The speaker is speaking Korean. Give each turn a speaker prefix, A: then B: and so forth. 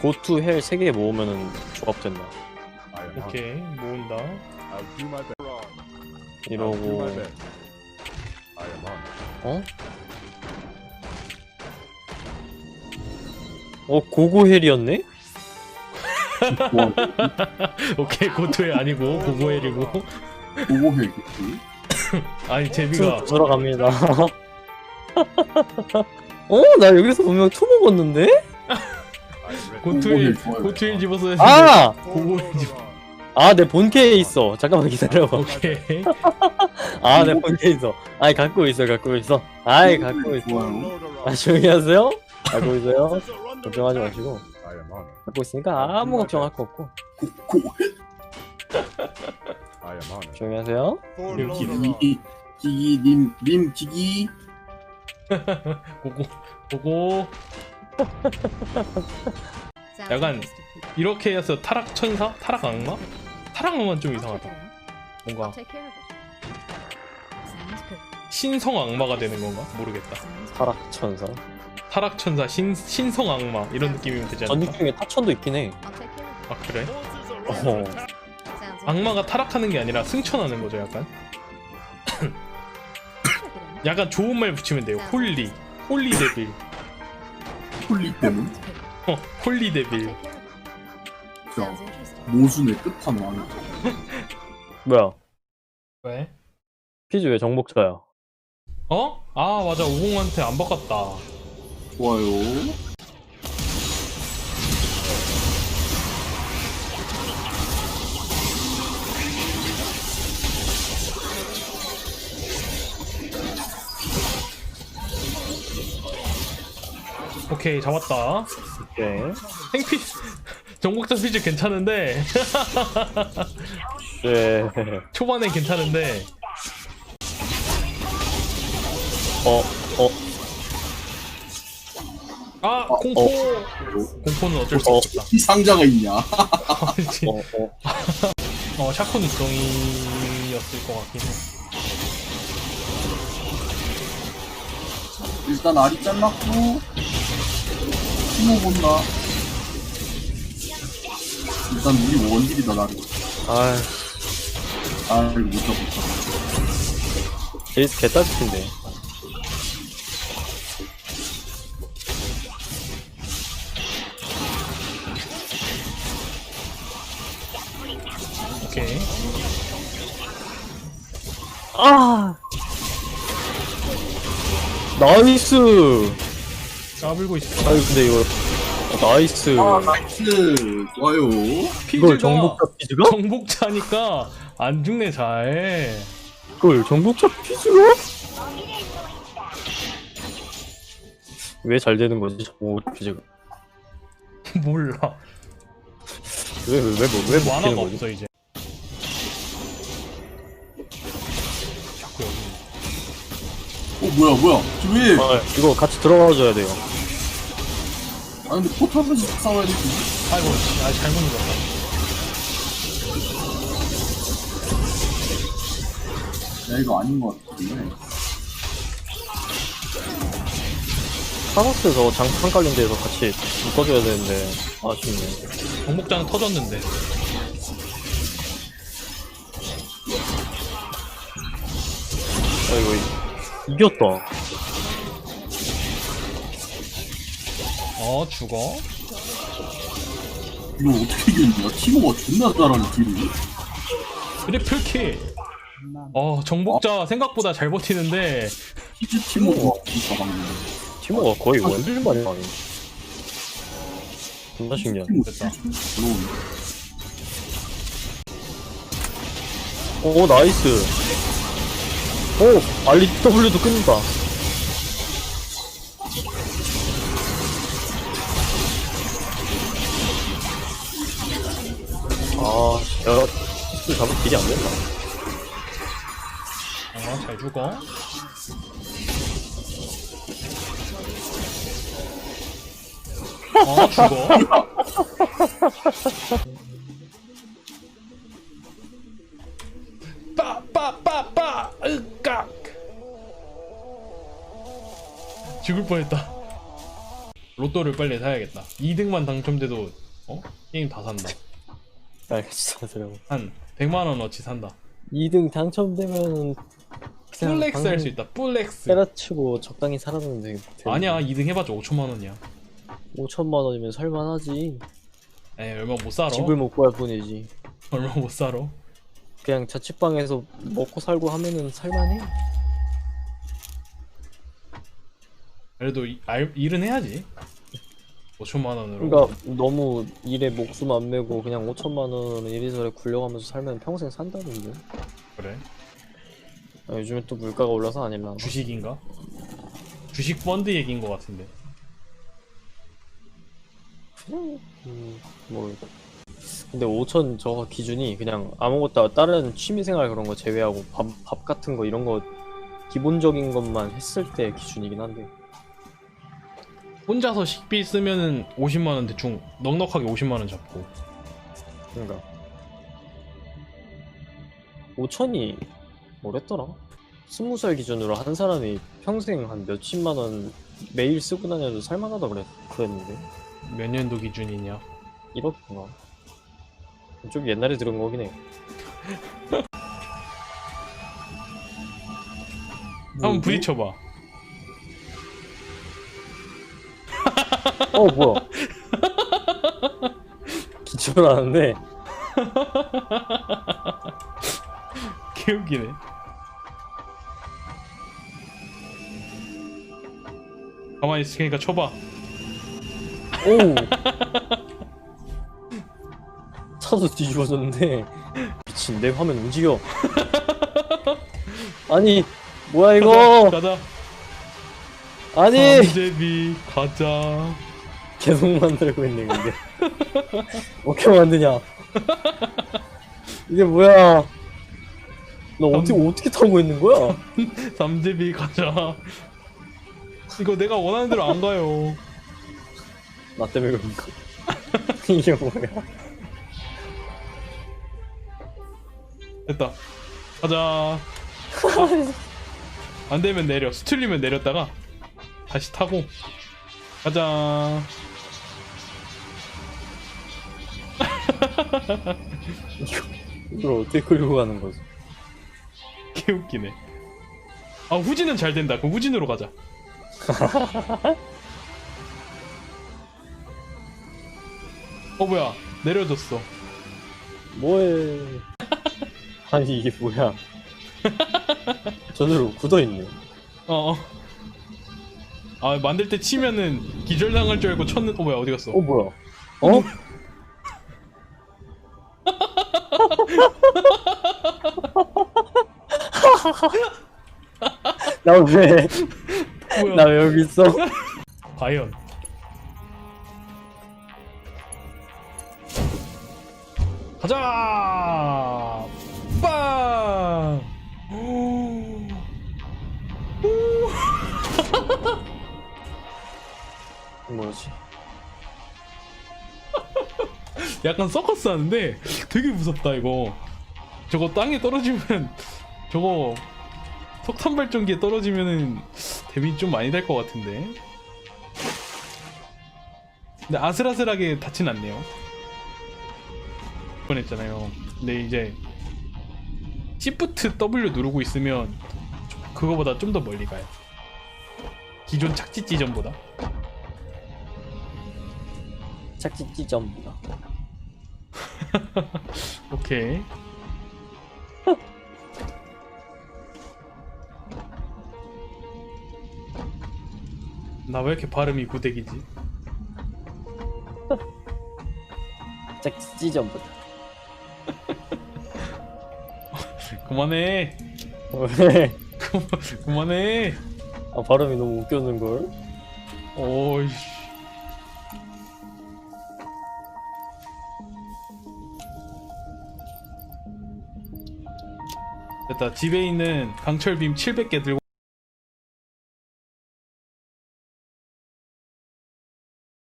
A: 고투 헬 3개 모으면은 조합된다.
B: 오케이 모은다
C: I'll do my best. I'll do
A: 이러고
C: my best. I am on.
A: 어? 어 고고 헬이었네?
D: 와,
B: 오케이 고토에 아니고 고고엘이고
D: 오버헬 그치?
B: 아니 제비가
A: 투 들어갑니다. 어? 나 여기서 분명 투 먹었는데?
D: 좋아요.
B: 고토일 집어서
A: 아!
B: 고고엘 집
A: 아, 내 본캐에 있어. 잠깐만 기다려봐.
B: 오케이
A: 아, 내 본캐에 있어. 아이, 갖고 있어, 갖고 있어. 아이, 갖고 있어.
D: 아,
A: 조용히 하세요. 갖고 있어요. 걱정하지 마시고.
C: On.
A: 갖고 있으니까 아무 걱정할 거 없고.
C: on.
A: 조용히 하세요.
D: 기기 기기 님 님 기기
B: 고고 고고 약간 이렇게 해서 타락 천사? 타락 악마? 타락 악마는 좀 이상하다. 뭔가 신성 악마가 되는 건가? 모르겠다.
A: 타락 천사.
B: 타락 천사 신 신성 악마. 이런 느낌이면 되지 않을까?
A: 전직 중에 타천도 있긴 해.
B: 아 그래?
A: 어.
B: 악마가 타락하는 게 아니라 승천하는 거죠 약간? 약간 좋은 말 붙이면 돼요. 홀리. 홀리 데빌
D: 홀리 때문
B: 어 홀리 데빌
D: 진짜 모순의 끝판왕
A: 뭐야?
B: 왜?
A: 피즈 왜 정복자야?
B: 어? 아 맞아 우공한테 안 바꿨다
D: 좋아요
B: 오케이 잡았다.
A: 오케이.
B: 생피 정복자 피즈 괜찮은데.
A: 네.
B: 초반에 괜찮은데.
A: 어, 어,
B: 아 공포. 공포는 어쩔 수
A: 어.
B: 없다.
D: 이 상자가 있냐?
A: 어, 어.
B: 어 샤코 눈덩이였을 것 같긴 해.
D: 일단 알이 잘랐고 티모 본다 일단 우리 원딜이다 나를
A: 아,
D: 나를 못 잡았다
A: 제이스 개따뜻인데.
B: 오케이
A: 아! 나이스!
B: 까불고 있어
A: 아유, 근데 이거. 어, 나이스.
D: 아 나이스 좋아요
A: 이걸
B: 피즈가
A: 정복자 피즈가?
B: 정복자니까 안 죽네 잘
A: 이걸 정복자 피즈가? 왜 잘 되는 거지, 정복자 피즈가?
B: 몰라
A: 왜, 왜, 왜, 뭐, 왜 먹히는
B: 만화가
A: 거지?
B: 없어 이제 자꾸 여기
D: 어 뭐야 뭐야 저 왜
A: 아, 이거 같이 들어가 줘야 돼요.
D: 아 근데 포탑에서 싸워야 되지
B: 아이고 씨, 아 잘못 눌렀다
D: 야 이거 아닌 것 같은데
A: 저 장판 깔린 데서 같이 묶어줘야 되는데, 아쉽네.
B: 정복자는 터졌는데
A: 아, 이거, 이- 이겼다.
B: 어 죽어
D: 이거 어떻게 이겼냐 티모가 존나 잘하는 딜이
B: 트리플 킬어 정복자 생각보다 잘 버티는데
D: 피즈 티모가 진짜 방금
A: 티모가 거의 원딜만이 아니 존나 신기하네.
D: 티모
B: 됐다.
A: 오, 나이스. 오, 알리 W도 끊는다. 아, 야, 스 잡을 길이 안 된다.
B: 어 잘 죽어. 어 죽어. 빠빠빠빠 으깍. 죽을 뻔했다. 로또를 빨리 사야겠다. 2등만 당첨돼도 어? 게임 다 산다
A: 알겠어 들어
B: 한 100만 원어치 산다.
A: 2등 당첨되면은 그냥
B: 플렉스 할
A: 방송
B: 수 있다. 플렉스.
A: 때려치고 적당히 살아보면 되겠
B: 아니야 2등 해봤자 5천만 원이야.
A: 5천만 원이면 살만하지.
B: 에이 얼마 못 살아?
A: 집을 못 구할 뿐이지.
B: 얼마 못 살아?
A: 그냥 자취방에서 먹고 살고 하면은 살만해.
B: 그래도 이- 알, 일은 해야지 5천만 원으로.
A: 그러니까 너무 일에 목숨 안 메고 그냥 5천만 원은 이리저리 굴려가면서 살면 평생 산다는데.
B: 그래?
A: 아, 요즘에 또 물가가 올라서 안 일나
B: 주식인가? 주식 펀드 얘기인 것 같은데.
A: 음, 뭐. 근데 5천 저 기준이 그냥 아무것도 다른 취미생활 그런 거 제외하고 밥, 밥 같은 거 이런 거 기본적인 것만 했을 때 기준이긴 한데
B: 혼자서 식비 쓰면은 50만원 대충 넉넉하게 50만원 잡고.
A: 그러니까. 5천이 뭐랬더라? 20살 기준으로 한 사람이 평생 한 몇십만 원 매일 쓰고 다녀도 살만하다 그랬, 그랬는데?
B: 몇 년도 기준이냐?
A: 1억인가 좀 옛날에 들은 거긴 해.
B: 한번 부딪혀봐
A: 어 뭐야? 기침을 하는데
B: 개웃기네. 가만히 있으니까 쳐봐.
A: 오우 차도 뒤집어졌는데. 미친 내 화면 움직여. 아니 뭐야 이거?
B: 가자
A: 아니!
B: 삼제비 가자
A: 계속 만들고 있네 근데. 어떻게 만드냐? 이게 뭐야? 너 어떻게 어떻게 타고 있는 거야?
B: 삼제비 가자. 이거 내가 원하는 대로 안 가요.
A: 나 때문에 그런 거. 이게 뭐야?
B: 됐다. 가자. 안 되면 내려. 스틸리면 내렸다가 다시 타고. 가자
A: 이거 이걸 어떻게 끌고 가는 거지?
B: 개웃기네. 아 후진은 잘 된다. 그 후진으로 가자. 어 뭐야? 내려졌어.
A: 뭐해? 아니 이게 뭐야? 저절로 굳어있네.
B: 어 어. 아 만들 때 치면은 기절당할 줄 알고 쳤는 어 뭐야? 어디 갔어?
A: 어 뭐야? 어? 나 왜,
B: 뭐야
A: 나 왜 여기 있어?
B: 과연 가자 빵 오. 오.
A: 뭐지?
B: 약간 서커스 하는데 되게 무섭다 이거. 저거 땅에 떨어지면 저거 석탄 발전기에 떨어지면은 데미지 좀 많이 될 것 같은데. 근데 아슬아슬하게 닿진 않네요. 뻔했잖아요. 근데 이제 Shift W 누르고 있으면 그거보다 좀 더 멀리 가요. 기존 착지 지점보다.
A: 착지 찌점보다
B: 오케이 나 왜 이렇게 발음이 구대기지?
A: 착지 찌점보다
B: 그만해
A: 왜?
B: 그만, 그만해
A: 아 발음이 너무 웃겨는 걸?
B: 오이씨 됐다. 집에 있는 강철빔 700개 들고